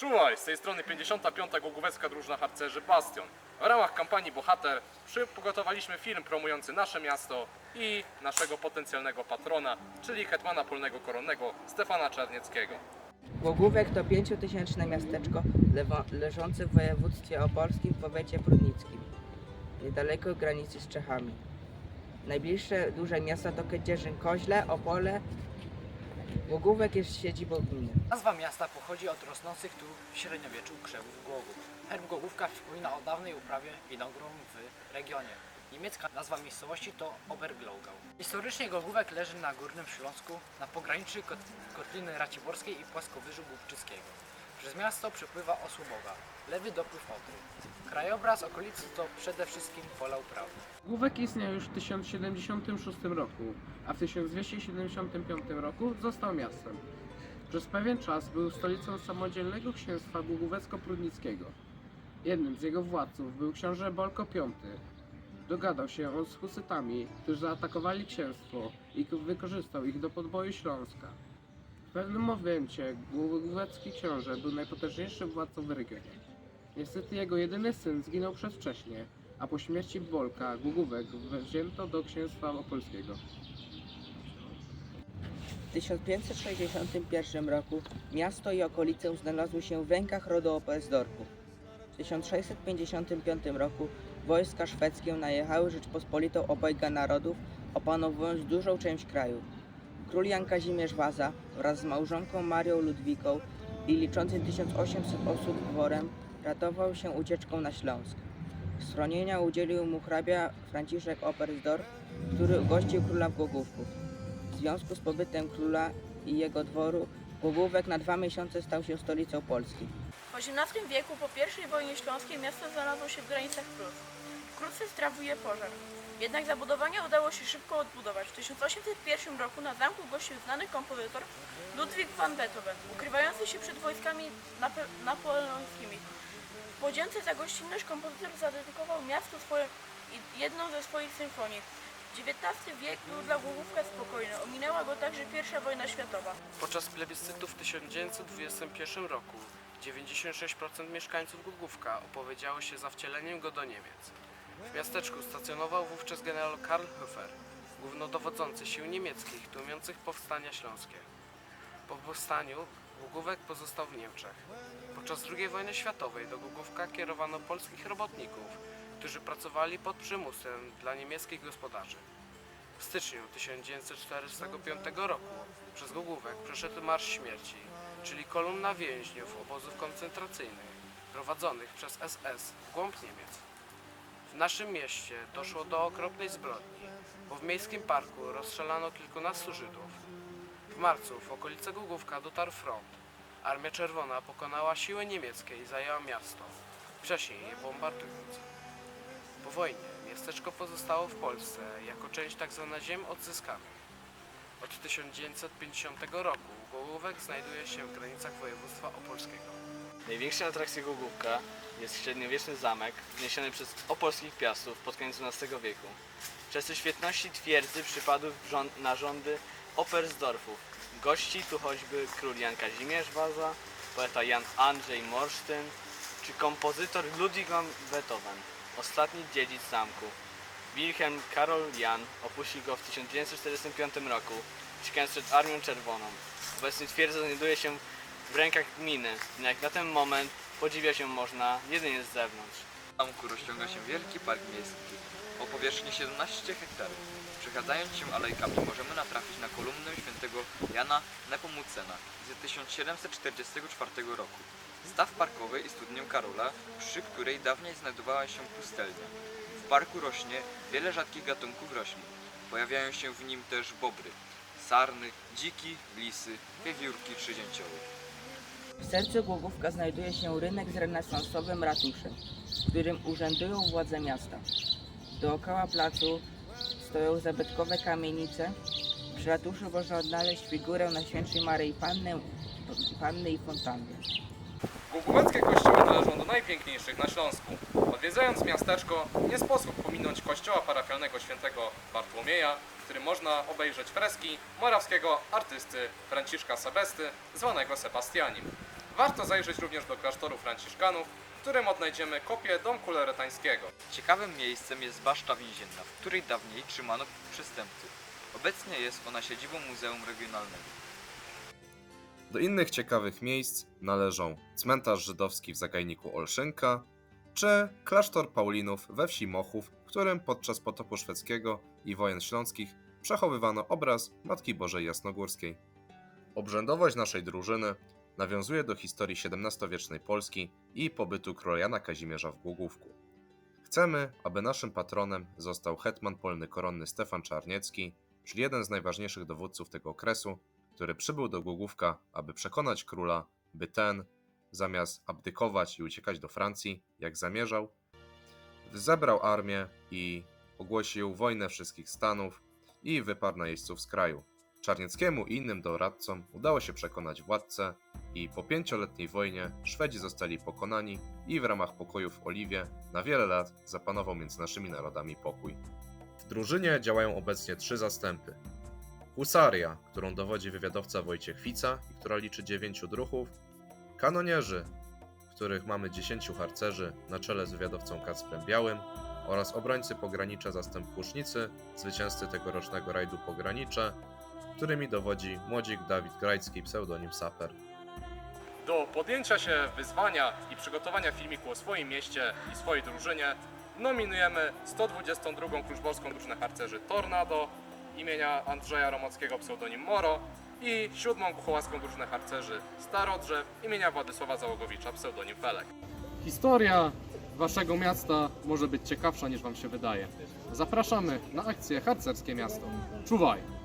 Czuwaj, z tej strony 55. Głogówecka Drużyna Harcerzy Bastion. W ramach kampanii Bohater przygotowaliśmy film promujący nasze miasto i naszego potencjalnego patrona, czyli hetmana polnego koronnego Stefana Czarnieckiego. Głogówek to pięciotysięczne miasteczko leżące w województwie opolskim w powiecie prudnickim, niedaleko granicy z Czechami. Najbliższe duże miasta to Kędzierzyn-Koźle, Opole. Głogówek jest siedzibą gminy. Nazwa miasta pochodzi od rosnących tu w średniowieczu krzewów głogów. Herb Głogówka przypomina o dawnej uprawie winogron w regionie. Niemiecka nazwa miejscowości to Oberglaugau. Historycznie Głogówek leży na Górnym Śląsku, na pograniczu Kot- Kotliny Raciborskiej i Płaskowyżu Główczyckiego. Przez miasto przepływa Osłoboga, lewy dopływ Odry. Krajobraz okolicy to przede wszystkim pola uprawy. Główek istniał już w 1076 roku, a w 1275 roku został miastem. Przez pewien czas był stolicą samodzielnego księstwa Głogówecko-Prudnickiego. Jednym z jego władców był książę Bolko V. Dogadał się on z husytami, którzy zaatakowali księstwo i wykorzystał ich do podboju Śląska. W pewnym momencie Głogówecki książę był najpotężniejszym władcą w regionie. Niestety jego jedyny syn zginął przedwcześnie, a po śmierci Bolka Głogówek wzięto do księstwa opolskiego. W 1561 roku miasto i okolice znalazły się w rękach rodu Opelsdorfu. W 1655 roku wojska szwedzkie najechały Rzeczpospolitą obojga narodów, opanowując dużą część kraju. Król Jan Kazimierz Waza wraz z małżonką Marią Ludwiką i liczącym 1800 osób dworem ratował się ucieczką na Śląsk. Schronienia udzielił mu hrabia Franciszek Oberstdorf, który ugościł króla w Głogówku. W związku z pobytem króla i jego dworu Głogówek na dwa miesiące stał się stolicą Polski. W XVIII wieku po I wojnie śląskiej miasto znalazło się w granicach Prus. Wkrótce strawuje pożar. Jednak zabudowanie udało się szybko odbudować. W 1801 roku na zamku gościł znany kompozytor Ludwig van Beethoven, ukrywający się przed wojskami napoleońskimi. W podzięce za gościnność kompozytor zadedykował miastu swoją, jedną ze swoich symfonii. XIX wiek był dla Głogówka spokojny, ominęła go także I wojna światowa. Podczas plebiscytu w 1921 roku 96% mieszkańców Głogówka opowiedziało się za wcieleniem go do Niemiec. W miasteczku stacjonował wówczas generał Karl Höfer, głównodowodzący sił niemieckich tłumiących powstania śląskie. Po powstaniu Głogówek pozostał w Niemczech. Podczas II wojny światowej do Głogówka kierowano polskich robotników, którzy pracowali pod przymusem dla niemieckich gospodarzy. W styczniu 1945 roku przez Głogówek przeszedł Marsz Śmierci, czyli kolumna więźniów obozów koncentracyjnych prowadzonych przez SS w głąb Niemiec. W naszym mieście doszło do okropnej zbrodni, bo w miejskim parku rozstrzelano kilkunastu Żydów. W marcu w okolice Głogówka dotarł front. Armia Czerwona pokonała siły niemieckie i zajęła miasto, wcześniej je bombardując. Po wojnie miasteczko pozostało w Polsce jako część tzw. ziem odzyskanych. Od 1950 roku Głogówek znajduje się w granicach województwa opolskiego. Największą atrakcją Głogówka jest średniowieczny zamek wzniesiony przez opolskich piastów pod koniec XII wieku. Czasy świetności twierdzy przypadły na rządy Opersdorfów. Gości tu choćby król Jan Kazimierz Waza, poeta Jan Andrzej Morsztyn czy kompozytor Ludwig van Beethoven, ostatni dziedzic zamku. Wilhelm Karol Jan opuścił go w 1945 roku, uciekając przed Armią Czerwoną. Obecnie twierdza znajduje się w rękach gminy, jak na ten moment podziwia się można jedynie z zewnątrz. W zamku rozciąga się wielki park miejski o powierzchni 17 hektarów. Przechadzając się alejkami możemy natrafić na kolumnę świętego Jana Nepomucena z 1744 roku. Staw parkowy i studnię Karola, przy której dawniej znajdowała się pustelnia. W parku rośnie wiele rzadkich gatunków roślin. Pojawiają się w nim też bobry, sarny, dziki, lisy, wiewiórki czy. W sercu Głogówka znajduje się rynek z renesansowym ratuszem, w którym urzędują władze miasta. Dookoła placu stoją zabytkowe kamienice. Przy ratuszu można odnaleźć figurę Najświętszej Maryi Panny, Panny i fontanny. Głogóweckie kościoły należą do najpiękniejszych na Śląsku. Odwiedzając miasteczko, nie sposób pominąć kościoła parafialnego świętego Bartłomieja, w którym można obejrzeć freski morawskiego artysty Franciszka Sebesty, zwanego Sebastianim. Warto zajrzeć również do klasztoru franciszkanów, w którym odnajdziemy kopię domku loretańskiego. Ciekawym miejscem jest baszta więzienna, w której dawniej trzymano przestępców. Obecnie jest ona siedzibą Muzeum Regionalnego. Do innych ciekawych miejsc należą cmentarz żydowski w zagajniku Olszynka, czy klasztor Paulinów we wsi Mochów, w którym podczas potopu szwedzkiego i wojen śląskich przechowywano obraz Matki Bożej Jasnogórskiej. Obrzędowość naszej drużyny nawiązuje do historii XVII-wiecznej Polski i pobytu króla Jana Kazimierza w Głogówku. Chcemy, aby naszym patronem został hetman polny koronny Stefan Czarniecki, czyli jeden z najważniejszych dowódców tego okresu, który przybył do Głogówka, aby przekonać króla, by ten, zamiast abdykować i uciekać do Francji, jak zamierzał, zebrał armię i ogłosił wojnę wszystkich stanów i wyparł najeźdźców z kraju. Czarnieckiemu i innym doradcom udało się przekonać władcę i po pięcioletniej wojnie Szwedzi zostali pokonani i w ramach pokoju w Oliwie na wiele lat zapanował między naszymi narodami pokój. W drużynie działają obecnie trzy zastępy. Husaria, którą dowodzi wywiadowca Wojciech Fica i która liczy 9 druhów, kanonierzy, których mamy 10 harcerzy na czele z wywiadowcą Kacprem Białym oraz obrońcy pogranicza zastęp Kłusznicy, zwycięzcy tegorocznego rajdu Pogranicze, którymi dowodzi młodzik Dawid Grajcki, pseudonim Saper. Do podjęcia się wyzwania i przygotowania filmiku o swoim mieście i swojej drużynie nominujemy 122. Kluczbowską Drużynę Harcerzy Tornado imienia Andrzeja Romockiego pseudonim Moro i 7. Kuchołaską Drużynę Harcerzy Starodrzew imienia Władysława Załogowicza pseudonim Felek. Historia waszego miasta może być ciekawsza niż wam się wydaje. Zapraszamy na akcję Harcerskie Miasto. Czuwaj!